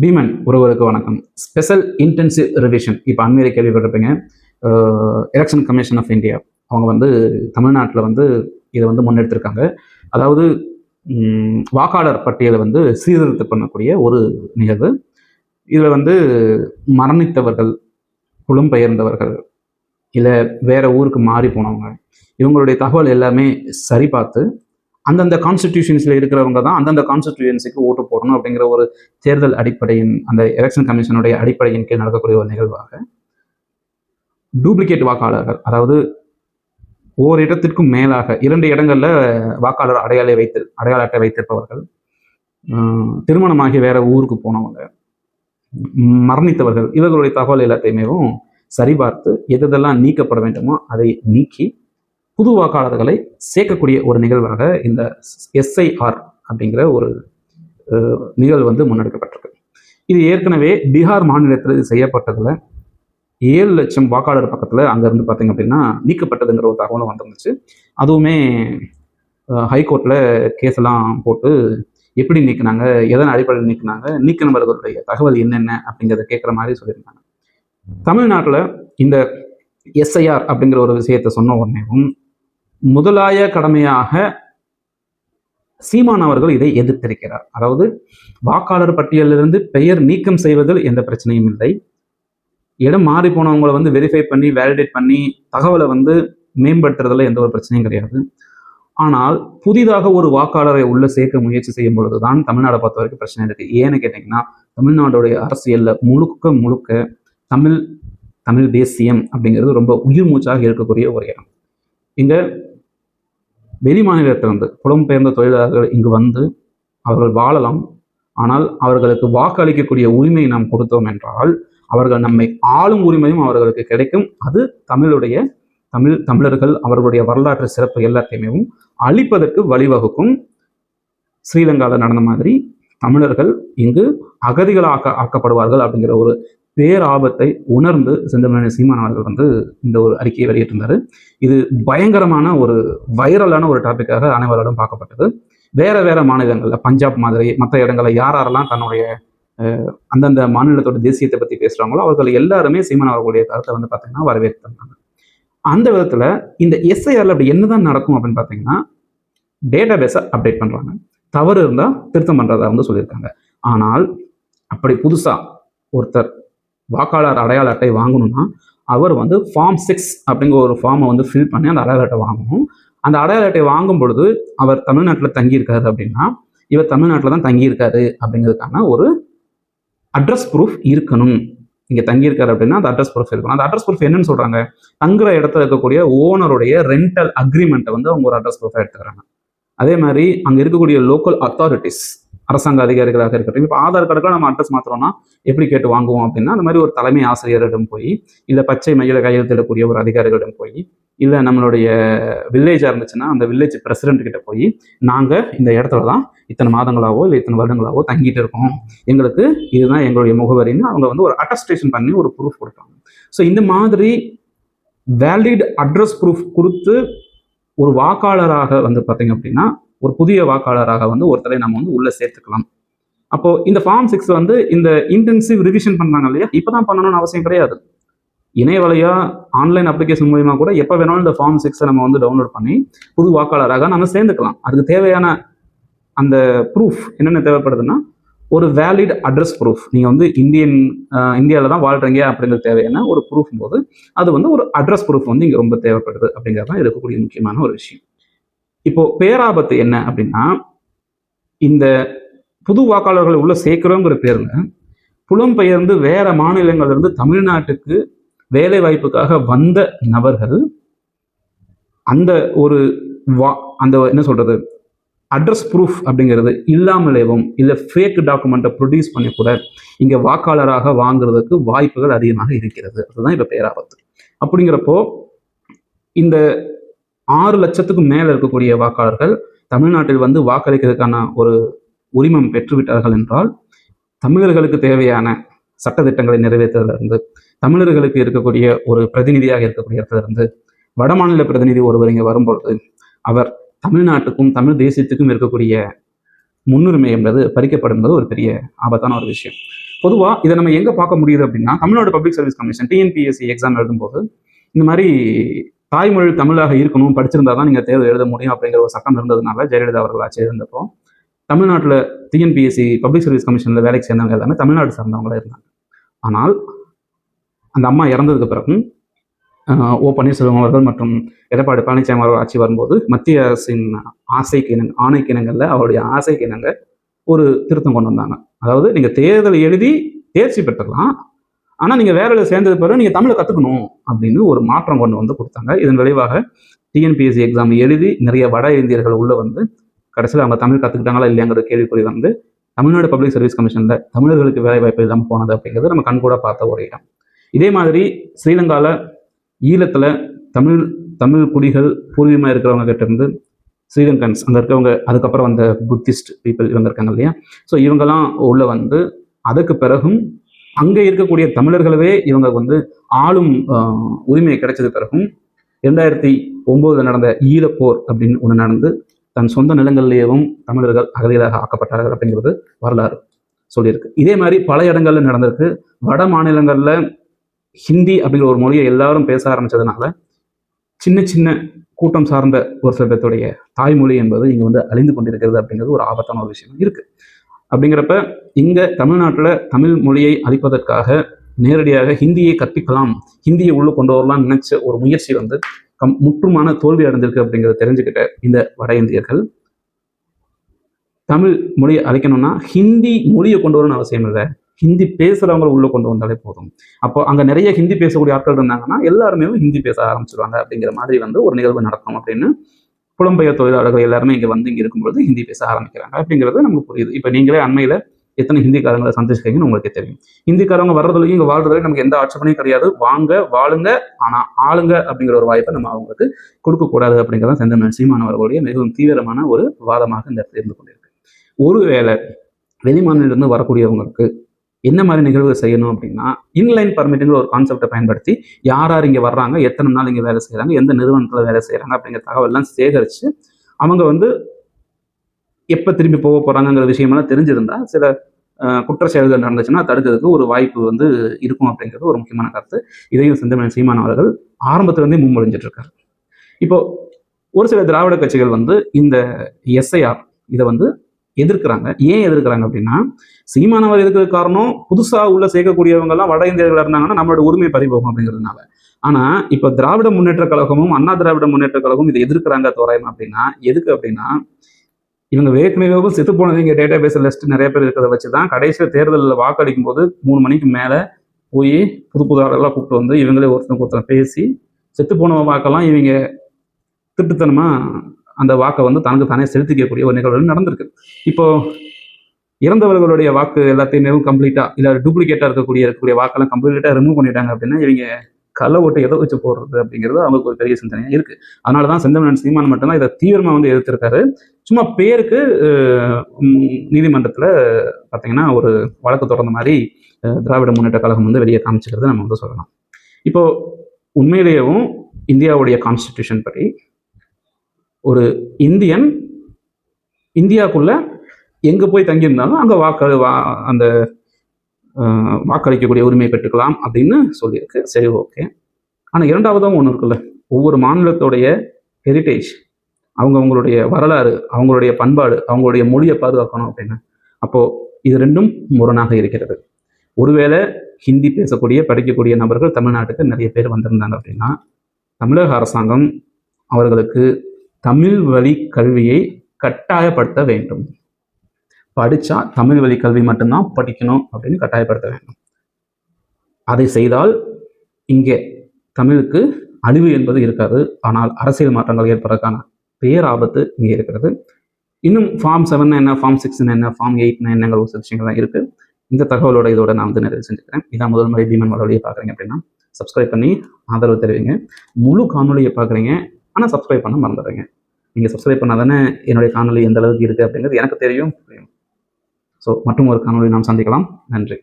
பீமன் ஒருவருக்கு வணக்கம். Special intensive revision இப்போ அண்மையில கேள்விப்பட்டிருப்பீங்க. எலெக்ஷன் கமிஷன் ஆஃப் இந்தியா அவங்க வந்து தமிழ்நாட்டில் வந்து இதை வந்து முன்னெடுத்திருக்காங்க. அதாவது வாக்காளர் பட்டியலை வந்து சீர்திருத்தம் பண்ணக்கூடிய ஒரு நிகழ்வு. இதில் வந்து மரணித்தவர்கள் புலம்பெயர்ந்தவர்கள் இல்லை வேற ஊருக்கு மாறி போனவங்க இவங்களுடைய தகவல் எல்லாமே சரி பார்த்து அந்தந்த கான்ஸ்டிடியூஷன்ஸில் இருக்கிறவங்க தான் அந்தந்த கான்ஸ்டிடியூன்சிக்கு ஓட்டு போடணும் அப்படிங்கிற ஒரு தேர்தல் அடிப்படையின் அந்த எலெக்ஷன் கமிஷனுடைய அடிப்படையின் கீழ் நடக்கக்கூடிய ஒரு நிகழ்வாக டூப்ளிகேட் வாக்காளர்கள் அதாவது ஓர் இடத்திற்கும் மேலாக இரண்டு இடங்கள்ல வாக்காளர் அடையாளை வைத்து அடையாள அட்டை வைத்திருப்பவர்கள் திருமணமாகி வேற ஊருக்கு போனவங்க மரணித்தவர்கள் இவர்களுடைய தகவல் எல்லாத்தையுமேவும் சரிபார்த்து எதெல்லாம் நீக்கப்பட வேண்டுமோ அதை நீக்கி புது வாக்காளர்களை சேர்க்கக்கூடிய ஒரு நிகழ்வாக இந்த எஸ்ஐஆர் அப்படிங்கிற ஒரு நிகழ்வு வந்து முன்னெடுக்கப்பட்டிருக்கு. இது ஏற்கனவே பீகார் மாநிலத்தில் இது செய்யப்பட்டதில் ஏழு லட்சம் வாக்காளர் பக்கத்தில் அங்கேருந்து பார்த்தீங்க அப்படின்னா நீக்கப்பட்டதுங்கிற ஒரு தகவலும் வந்துருந்துச்சு. அதுவுமே ஹைகோர்ட்டில் கேஸ் எல்லாம் போட்டு எப்படி நீக்கினாங்க எதன் அடிப்படையில் நீக்கினாங்க நீக்கினவர்களுடைய தகவல் என்னென்ன அப்படிங்கிறத கேட்குற மாதிரி சொல்லியிருந்தாங்க. தமிழ்நாட்டில் இந்த எஸ்ஐஆர் அப்படிங்கிற ஒரு விஷயத்தை சொன்ன உடனேவும் முதலாய கடமையாக சீமான் அவர்கள் இதை எதிர்த்திருக்கிறார். அதாவது வாக்காளர் பட்டியலிலிருந்து பெயர் நீக்கம் செய்வதில் எந்த பிரச்சனையும் இல்லை. இடம் மாறி போனவங்களை வந்து வெரிஃபை பண்ணி வேலிடேட் பண்ணி தகவலை வந்து மேம்படுத்துறதுல எந்த ஒரு பிரச்சனையும் கிடையாது. ஆனால் புதிதாக ஒரு வாக்காளரை உள்ள சேர்க்க முயற்சி செய்யும் பொழுதுதான் தமிழ்நாடை பொறுத்த வரைக்கும் பிரச்சனை இருக்கு. ஏன்னு கேட்டிங்கன்னா தமிழ்நாடுடைய அரசியல்ல முழுக்க முழுக்க தமிழ் தமிழ் தேசியம் அப்படிங்கிறது ரொம்ப உயிர் மூச்சாக இருக்கக்கூடிய ஒரு இடம். இங்க வெளி மாநிலத்திலிருந்து புலம்பெயர்ந்த தொழிலாளர்கள் இங்கு வந்து அவர்கள் வாழலாம். ஆனால் அவர்களுக்கு வாக்களிக்கக்கூடிய உரிமையை நாம் கொடுத்தோம் என்றால் அவர்கள் நம்மை ஆளும் உரிமையும் அவர்களுக்கு கிடைக்கும். அது தமிழுடைய தமிழ் தமிழர்கள் அவர்களுடைய வரலாற்று சிறப்பு எல்லாத்தையுமே அழிப்பதற்கு வழிவகுக்கும். ஸ்ரீலங்காவில் நடந்த மாதிரி தமிழர்கள் இங்கு அகதிகளாக ஆக்கப்படுவார்கள் அப்படிங்கிற ஒரு பேராபத்தை உணர்ந்து செந்தமிழ் சீமான் அவர்கள் வந்து இந்த ஒரு அறிக்கையை வெளியிட்டிருந்தாரு. இது பயங்கரமான ஒரு வைரலான ஒரு டாபிக்காக அனைவராலும் பார்க்கப்பட்டது. வேற வேற மாநிலங்கள்ல பஞ்சாப் மாதிரி மற்ற இடங்களில் யார் யாரெல்லாம் தன்னுடைய அந்தந்த மாநிலத்தோட தேசியத்தை பத்தி பேசுறாங்களோ அவர்கள் எல்லாருமே சீமான் அவர்களுடைய கருத்தை வந்து பார்த்தீங்கன்னா வரவேற்றிருந்தாங்க அந்த விதத்துல இந்த எஸ்ஐஆர்ல அப்படி என்னதான் நடக்கும் அப்படின்னு பார்த்தீங்கன்னா டேட்டா பேஸை அப்டேட் பண்றாங்க. தவறு இருந்தா திருத்தம் பண்றதா வந்து சொல்லியிருக்காங்க. ஆனால் அப்படி புதுசா ஒருத்தர் வாக்காளர் அடையாள அட்டை வாங்கணும்னா அவர் வந்து ஃபார்ம் சிக்ஸ் அப்படிங்கிற ஒரு ஃபார்மை வந்து ஃபில் பண்ணி அந்த அடையாள அட்டை வாங்கணும். அந்த அடையாள அட்டை வாங்கும் பொழுது அவர் தமிழ்நாட்டில் தங்கியிருக்காரு அப்படின்னா இவர் தமிழ்நாட்டில் தான் தங்கியிருக்காரு அப்படிங்கிறதுக்கான ஒரு அட்ரஸ் ப்ரூஃப் இருக்கணும். இங்கே தங்கியிருக்காரு அப்படின்னா அந்த அட்ரஸ் ப்ரூஃப் இருக்கணும். அந்த அட்ரஸ் ப்ரூஃப் என்னன்னு சொல்கிறாங்க தங்குற இடத்துல இருக்கக்கூடிய ஓனருடைய ரெண்டல் அக்ரிமெண்ட்டை வந்து அவங்க ஒரு அட்ரஸ் ப்ரூஃபாக எடுத்துக்கிறாங்க. அதே மாதிரி அங்கே இருக்கக்கூடிய லோக்கல் அத்தாரிட்டிஸ் அரசாங்க அதிகாரிகளாக இருக்கட்டும். இப்போ ஆதார் கார்டுக்கு நம்ம அட்ரஸ் மாத்திரம்னா எப்படி கேட்டு வாங்குவோம் அப்படின்னா அந்த மாதிரி ஒரு தலைமை ஆசிரியரிடம் போய் இல்லை பச்சை மையில கையெழுத்திடக்கூடிய ஒரு அதிகாரிகளிடம் போய் இல்லை நம்மளுடைய வில்லேஜாக இருந்துச்சுன்னா அந்த வில்லேஜ் பிரசிடென்ட் கிட்ட போய் நாங்கள் இந்த இடத்துல தான் இத்தனை மாதங்களாவோ இல்லை இத்தனை வருடங்களாவோ தங்கிட்டு இருக்கோம். எங்களுக்கு இதுதான் எங்களுடைய முகவரின்னு அவங்க வந்து ஒரு அட்டஸ்டேஷன் பண்ணி ஒரு ப்ரூஃப் கொடுப்பாங்க ஸோ இந்த மாதிரி வேலிட் அட்ரஸ் ப்ரூஃப் கொடுத்து ஒரு வாக்காளராக வந்து பார்த்தீங்க அப்படின்னா ஒரு புதிய வாக்காளராக வந்து ஒருத்தரை நம்ம வந்து உள்ள சேர்த்துக்கலாம். அப்போ இந்த ஃபார்ம் சிக்ஸ் வந்து இந்த இன்டென்சிவ் ரிவிஷன் பண்ணாங்க இல்லையா? இப்பதான் பண்ணணும்னு அவசியம் கிடையாது. இணையவழியா ஆன்லைன் அப்ளிகேஷன் மூலியமா கூட எப்போ வேணாலும் இந்த ஃபார்ம் சிக்ஸை நம்ம வந்து டவுன்லோட் பண்ணி புது வாக்காளராக நம்ம சேர்ந்துக்கலாம். அதுக்கு தேவையான அந்த ப்ரூஃப் என்னென்ன தேவைப்படுதுன்னா ஒரு வேலிட் அட்ரஸ் ப்ரூஃப் நீங்கள் வந்து இந்தியன் இந்தியாவில் தான் வாழ்றீங்க அப்படிங்கிறது தேவையான ஒரு ப்ரூஃப் போது அது வந்து ஒரு அட்ரஸ் ப்ரூஃப் வந்து இங்கே ரொம்ப தேவைப்படுது அப்படிங்கிறது தான் இருக்கக்கூடிய முக்கியமான ஒரு விஷயம். இப்போ பேராபத்து என்ன அப்படின்னா இந்த புது வாக்காளர்களை உள்ள சேர்க்கிறோங்கிற பேர்ல புலம்பெயர்ந்து வேற மாநிலங்கள்லேருந்து தமிழ்நாட்டுக்கு வேலை வாய்ப்புக்காக வந்த நபர்கள் அந்த ஒரு வா அந்த என்ன சொல்றது அட்ரஸ் ப்ரூஃப் அப்படிங்கிறது இல்லாமலேவும் இல்லை ஃபேக் டாக்குமெண்ட்டை ப்ரொடியூஸ் பண்ணி கூட இங்கே வாக்காளராக வாங்குறதுக்கு வாய்ப்புகள் அதிகமாக இருக்கிறது. அதுதான் இப்போ பேராபத்து. அப்படிங்கிறப்போ இந்த ஆறு லட்சத்துக்கும் மேலே இருக்கக்கூடிய வாக்காளர்கள் தமிழ்நாட்டில் வந்து வாக்களிக்கிறதுக்கான ஒரு உரிமம் பெற்றுவிட்டார்கள் என்றால் தமிழர்களுக்கு தேவையான சட்டத்திட்டங்களை நிறைவேற்றுவதிலிருந்து தமிழர்களுக்கு இருக்கக்கூடிய ஒரு பிரதிநிதியாக இருக்கக்கூடிய இடத்திலிருந்து வடமாநில பிரதிநிதி ஒருவர் இங்கே வரும்பொழுது அவர் தமிழ்நாட்டுக்கும் தமிழ் தேசியத்துக்கும் இருக்கக்கூடிய முன்னுரிமை என்பது பறிக்கப்படும் என்பது ஒரு பெரிய ஆபத்தான ஒரு விஷயம். பொதுவாக இதை நம்ம எங்கே பார்க்க முடியுது அப்படின்னா Tamil Nadu public service commission TNPSC exam எழுதும்போது இந்த மாதிரி தாய்மொழி தமிழாக இருக்கணும் படிச்சிருந்தா தான் நீங்கள் தேர்வு எழுத முடியும் அப்படிங்கிற ஒரு சட்டம் இருந்ததுனால ஜெயலலிதா அவர்கள் ஆட்சி இருந்தப்போ தமிழ்நாட்டில் டிஎன்பிஎஸ்சி பப்ளிக் சர்வீஸ் கமிஷனில் வேலைக்கு சேர்ந்தவங்க எல்லாமே தமிழ்நாடு சார்ந்தவங்களே இருந்தாங்க. ஆனால் அந்த அம்மா இறந்ததுக்கு பிறகு ஓ பன்னீர்செல்வம் அவர்கள் மற்றும் எடப்பாடி பழனிசாமி அவர்கள் ஆட்சி வரும்போது மத்திய அரசின் ஆசைக்கு இணங்க ஆணைக்கு இணங்கல்ல அவருடைய ஆசைக்கு இணங்க ஒரு திருத்தம் கொண்டு வந்தாங்க. அதாவது நீங்கள் தேர்தல் எழுதி தேர்ச்சி பெற்றுக்கலாம் ஆனால் நீங்கள் வேலையில் சேர்ந்தது பிறகு நீங்கள் தமிழை கற்றுக்கணும் அப்படின்னு ஒரு மாற்றம் கொண்டு வந்து கொடுத்தாங்க. இதன் விளைவாக டிஎன்பிஎஸ்சி எக்ஸாம் எழுதி நிறைய வட இந்தியர்கள் உள்ளே வந்து கடைசியில் அவங்க தமிழ் கற்றுக்கிட்டாங்களா இல்லையாங்கிற கேள்விக்குறி வந்து தமிழ்நாடு பப்ளிக் சர்வீஸ் கமிஷனில் தமிழர்களுக்கு வேலை வாய்ப்பு இல்லாமல் போனது அப்படிங்கிறது நம்ம கண்கூட பார்த்த ஒரு இடம். இதே மாதிரி ஸ்ரீலங்காவில் ஈழத்தில் தமிழ் தமிழ் குடிகள் பூர்வீகமாக இருக்கிறவங்க கிட்டேருந்து ஸ்ரீலங்கன்ஸ் அங்கே இருக்கவங்க அதுக்கப்புறம் வந்த புத்திஸ்ட் பீப்புள் இவங்க இருக்காங்க இல்லையா? ஸோ இவங்கெல்லாம் உள்ளே வந்து அதுக்கு பிறகும் அங்கே இருக்கக்கூடிய தமிழர்களவே இவங்க வந்து ஆளும் உரிமையை உரிமை கிடைச்சது பிறகும் ரெண்டாயிரத்தி ஒம்போதில் நடந்த ஈழப்போர் அப்படின்னு ஒன்று நடந்து தன் சொந்த நிலங்களிலேயும் தமிழர்கள் அகதிகளாக ஆக்கப்பட்டார்கள் அப்படிங்கிறது வரலாறு சொல்லியிருக்கு. இதே மாதிரி பல இடங்கள்ல நடந்திருக்கு. வட மாநிலங்களில் ஹிந்தி அப்படிங்கிற ஒரு மொழியை எல்லாரும் பேச ஆரம்பிச்சதுனால சின்ன சின்ன கூட்டம் சார்ந்த ஒரு சில பேர்த்துடைய தாய்மொழி என்பது இங்கே வந்து அழிந்து கொண்டிருக்கிறது அப்படிங்கிறது ஒரு ஆபத்தான ஒரு விஷயம் இருக்கு. அப்படிங்கிறப்ப இங்க தமிழ்நாட்டில் தமிழ் மொழியை அழிப்பதற்காக நேரடியாக ஹிந்தியை கற்பிக்கலாம் ஹிந்தியை உள்ள கொண்டு வரலாம்னு நினைச்ச ஒரு முயற்சி வந்து கம் முற்றுமான தோல்வி அடைந்திருக்கு அப்படிங்கிறத தெரிஞ்சுக்கிட்ட இந்த வட இந்தியர்கள். தமிழ் மொழியை அழைக்கணும்னா ஹிந்தி மொழியை கொண்டு வரணும்னு அவசியம் இல்லை. ஹிந்தி பேசுறவங்க உள்ள கொண்டு வந்தாலே போதும். அப்போ அங்க நிறைய ஹிந்தி பேசக்கூடிய ஆட்கள் இருந்தாங்கன்னா எல்லாருமே ஹிந்தி பேச ஆரம்பிச்சிருவாங்க அப்படிங்கிற மாதிரி வந்து ஒரு நிகழ்வு நடக்கும் அப்படின்னு புலம்பெயர் தொழிலாளர்கள் எல்லாருமே இங்கே வந்து இங்கே இருக்கும்பொழுது ஹிந்தி பேச ஆரம்பிக்கிறாங்க. அப்படிங்கிறது நமக்கு புரியுது. இப்போ நீங்களே அண்மையில் எத்தனை ஹிந்திக்காரங்களை சந்திச்சிருக்கீங்கன்னு உங்களுக்கு தெரியும். ஹிந்திக்காரங்க வர்றதுலையும் இங்கே வாழ்றதுலையும் நமக்கு எந்த ஆட்சேபனையும் கிடையாது. வாங்க வாழுங்க ஆனால் ஆளுங்க அப்படிங்கிற ஒரு வாய்ப்பை நம்ம அவங்களுக்கு கொடுக்கக்கூடாது அப்படிங்கிறத செந்தமிழ் சீமானவர்களுடைய மிகவும் தீவிரமான ஒரு வாதமாக இந்த இடத்துல இருந்து கொண்டிருக்கு. ஒருவேளை வெளிமாநிலிருந்து வரக்கூடியவங்களுக்கு என்ன மாதிரி நிகழ்வு செய்யணும் அப்படின்னா இன்லைன் பர்மிட்டுங்கிற ஒரு கான்செப்டை பயன்படுத்தி யார் யார் இங்கே வர்றாங்க எத்தனை நாள் இங்கே வேலை செய்கிறாங்க எந்த நிறுவனத்தில் வேலை செய்கிறாங்க அப்படிங்கிற தகவல்லாம் சேகரித்து அவங்க வந்து எப்போ திரும்பி போக போகிறாங்கங்கிற விஷயமெல்லாம் தெரிஞ்சிருந்தா சில குற்ற செயல்கள் நடந்துச்சுன்னா தடுக்கிறதுக்கு ஒரு வாய்ப்பு வந்து இருக்கும் அப்படிங்கிறது ஒரு முக்கியமான கருத்து. இதையும் செந்தமிழ் சீமான் அவர்கள் ஆரம்பத்திலிருந்தே முன்மொழிஞ்சிட்டு இருக்காரு. இப்போ ஒரு சில திராவிட கட்சிகள் வந்து இந்த எஸ்ஐஆர் இதை வந்து எதிர்க்கிறாங்க. ஏன் எதிர்க்கிறாங்க அப்படின்னா சீமானவர் எதுக்கு காரணம்? புதுசாக உள்ள சேர்க்கக்கூடியவங்க எல்லாம் வட இந்தியர்களா இருந்தாங்கன்னா நம்மளோட உரிமை பறிபோகும் அப்படிங்கிறதுனால. ஆனா இப்ப திராவிட முன்னேற்ற கழகமும் அண்ணா திராவிட முன்னேற்ற கழகமும் இதை எதிர்க்கிறாங்க தோராயம் அப்படின்னா எதுக்கு அப்படின்னா இவங்க ஏற்கனவே செத்து போனவங்க டேட்டா பேஸ் லிஸ்ட் நிறைய பேர் இருக்கிறத வச்சு தான் கடைசியில் தேர்தலில் வாக்களிக்கும் போது மூணு மணிக்கு மேலே போய் புது புது ஆளெல்லாம் கூப்பிட்டு வந்து இவங்களே ஒருத்தன் ஒருத்தர் பேசி செத்து போன வாக்கெல்லாம் இவங்க திட்டுத்தனமாக அந்த வாக்கை வந்து தனக்கு தானே செலுத்திக்கக்கூடிய ஒரு நிகழ்வு நடந்திருக்கு. இப்போ இறந்தவர்களுடைய வாக்கு எல்லாத்தையும் கம்ப்ளீட்டாக இல்லை டூப்ளிகேட்டாக இருக்கக்கூடிய இருக்கக்கூடிய வாக்கெல்லாம் கம்ப்ளீட்டாக ரிமூவ் பண்ணிட்டாங்க அப்படின்னா இவங்க கள்ள ஓட்டை எதை வச்சு போடுறது அப்படிங்கிறது அவங்களுக்கு ஒரு பெரிய சிந்தனையாக இருக்கு. அதனால தான் செந்தமிழன் சீமான் மட்டும்தான் இதை தீவிரமா வந்து எதிர்த்திருக்காரு. சும்மா பேருக்கு நீதிமன்றத்தில் பார்த்தீங்கன்னா ஒரு வழக்கு தொடர்ந்த மாதிரி திராவிட முன்னேற்ற கழகம் வந்து வெளியே காமிச்சிக்கிறது நம்ம வந்து சொல்லலாம். இப்போ உண்மையிலேயும் இந்தியாவுடைய கான்ஸ்டிடியூஷன் படி ஒரு இந்தியன் இந்தியாவுக்குள்ள எங்கே போய் தங்கியிருந்தாலும் அங்கே வாக்கு வா- அந்த வாக்களிக்கக்கூடிய உரிமை பெற்றுக்கலாம் அப்படின்னு சொல்லியிருக்கு. சரி ஓகே ஆனால் இரண்டாவதும் ஒன்று இருக்குல்ல. ஒவ்வொரு மாநிலத்தோடைய ஹெரிட்டேஜ் அவங்க அவங்களுடைய வரலாறு அவங்களுடைய பண்பாடு அவங்களுடைய மொழியை பாதுகாக்கணும் அப்படின்னு. அப்போது இது ரெண்டும் முரணாக இருக்கிறது. ஒருவேளை ஹிந்தி பேசக்கூடிய படிக்கக்கூடிய நபர்கள் தமிழ்நாட்டுக்கு நிறைய பேர் வந்திருந்தாங்க அப்படின்னா தமிழக அரசாங்கம் அவர்களுக்கு தமிழ் வழி கல்வியை கட்டாயப்படுத்த வேண்டும். படித்தா தமிழ் வழி கல்வி மட்டும்தான் படிக்கணும் அப்படின்னு கட்டாயப்படுத்த வேண்டும். அதை செய்தால் இங்கே தமிழுக்கு அழிவு என்பது இருக்காது. ஆனால் அரசியல் மாற்றங்கள் ஏற்படுறதுக்கான பேராபத்து இங்கே இருக்கிறது. இன்னும் ஃபார்ம் செவன் என்ன ஃபார்ம் சிக்ஸ் என்ன ஃபார்ம் எயிட் என்னங்கிற ஒரு சில விஷயங்கள்லாம் இருக்குது இந்த தகவலோட இதோட நான் வந்து நிறைவு செஞ்சுக்கிறேன். இதான் முதல் முறை பீமன் வளவழியை பார்க்குறீங்க அப்படின்னா சப்ஸ்கிரைப் பண்ணி ஆதரவு தெரிவிங்க. முழு காணொலியை பார்க்குறீங்க. ஆனால் சப்ஸ்கிரைப் பண்ண மறந்துடுறீங்க நீங்கள் சப்ஸ்கிரைப் பண்ணால் தானே என்னுடைய காணொலி எந்த அளவுக்கு இருக்குது அப்படிங்கிறது எனக்கு தெரியும். ஸோ மற்றும் ஒரு காணொலி நாம் சந்திக்கலாம். நன்றி.